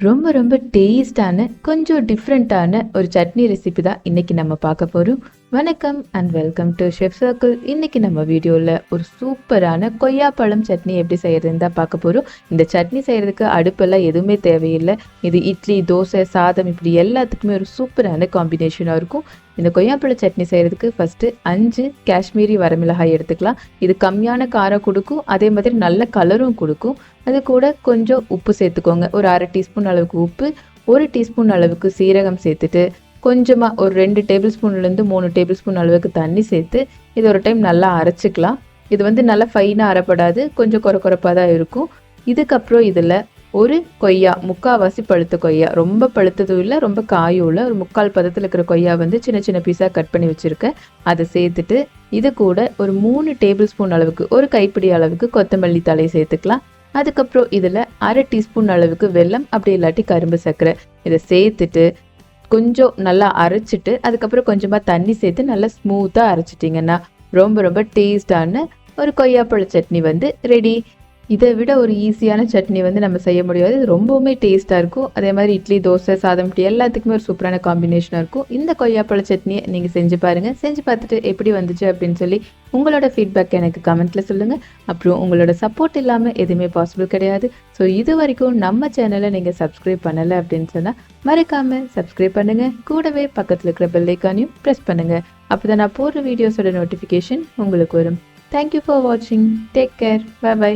ரொம்ப ரொம்ப டேஸ்டான கொஞ்சம் டிஃப்ரெண்ட்டான ஒரு சட்னி ரெசிபி தான் இன்னைக்கு நம்ம பார்க்க போகிறோம் வணக்கம் and welcome to chef circle இன்னைக்கு நம்ம வீடியோவில் ஒரு சூப்பரான கொய்யாப்பழம் சட்னி எப்படி செய்யறதுன்னு தான் பார்க்க போகிறோம் இந்த சட்னி செய்யறதுக்கு அடுப்பெல்லாம் எதுவுமே தேவையில்லை. இது இட்லி தோசை சாதம் இப்படி எல்லாத்துக்குமே ஒரு சூப்பரான காம்பினேஷனாக இருக்கும். இந்த கொய்யாப்பழ சட்னி செய்யறதுக்கு ஃபர்ஸ்ட் அஞ்சு காஷ்மீரி வரமிளகாய் எடுத்துக்கலாம். இது கம்மியான காரம் கொடுக்கும் அதே மாதிரி நல்ல கலரும் கொடுக்கும். அது கூட கொஞ்சம் உப்பு சேர்த்துக்கோங்க. ஒரு அரை டீஸ்பூன் அளவுக்கு உப்பு ஒரு டீஸ்பூன் அளவுக்கு சீரகம் சேர்த்துட்டு கொஞ்சமாக ஒரு ரெண்டு டேபிள் ஸ்பூன்லேருந்து மூணு டேபிள் ஸ்பூன் அளவுக்கு தண்ணி சேர்த்து இது ஒரு டைம் நல்லா அரைச்சிக்கலாம். இது வந்து நல்லா ஃபைனாக அரைப்படாது கொஞ்சம் குறை குறைப்பாக தான் இருக்கும். இதுக்கப்புறம் இதில் ஒரு கொய்யா முக்கால்வாசி பழுத்த கொய்யா. ரொம்ப பழுத்ததும் இல்லை ரொம்ப காயும் இல்லை. ஒரு முக்கால் பதத்தில் இருக்கிற கொய்யா வந்து சின்ன சின்ன பீஸாக கட் பண்ணி வச்சுருக்கேன். அதை சேர்த்துட்டு இது கூட ஒரு மூணு டேபிள் ஸ்பூன் அளவுக்கு ஒரு கைப்பிடி அளவுக்கு கொத்தமல்லி தலையை சேர்த்துக்கலாம். அதுக்கப்புறம் இதில் அரை டீஸ்பூன் அளவுக்கு வெல்லம் அப்படி இல்லாட்டி கரும்பு சர்க்கரை. இதை சேர்த்துட்டு கொஞ்சம் நல்லா அரைச்சிட்டு அதுக்கப்புறம் கொஞ்சமாக தண்ணி சேர்த்து நல்லா ஸ்மூத்தாக அரைச்சிட்டிங்கன்னா ரொம்ப ரொம்ப டேஸ்டான ஒரு கொய்யாப்பழ சட்னி வந்து ரெடி இதை விட ஒரு ஈஸியான சட்னி வந்து நம்ம செய்ய முடியாது. ரொம்பவுமே டேஸ்ட்டாக இருக்கும். அதே மாதிரி இட்லி தோசை சாதம் இப்படி எல்லாத்துக்குமே ஒரு சூப்பரான காம்பினேஷனாக இருக்கும். இந்த கொய்யாப்பழ சட்னியை நீங்கள் செஞ்சு பாருங்கள் செஞ்சு பார்த்துட்டு எப்படி வந்துச்சு அப்படின்னு சொல்லி உங்களோட ஃபீட்பேக் எனக்கு கமெண்ட்டில் சொல்லுங்கள் அப்புறம் உங்களோட சப்போர்ட் இல்லாமல் எதுவுமே பாசிபிள் கிடையாது. ஸோ இது வரைக்கும் நம்ம சேனலை நீங்கள் சப்ஸ்கிரைப் பண்ணலை அப்படின்னு சொன்னால் மறக்காமல் சப்ஸ்கிரைப் பண்ணுங்கள் கூடவே பக்கத்தில் இருக்கிற பெல்லைக்கானையும் ப்ரெஸ் பண்ணுங்கள் அப்போ தான் நான் போடுற வீடியோஸோட நோட்டிஃபிகேஷன் உங்களுக்கு வரும். தேங்க்யூ ஃபார் வாட்சிங் டேக் கேர் பை பை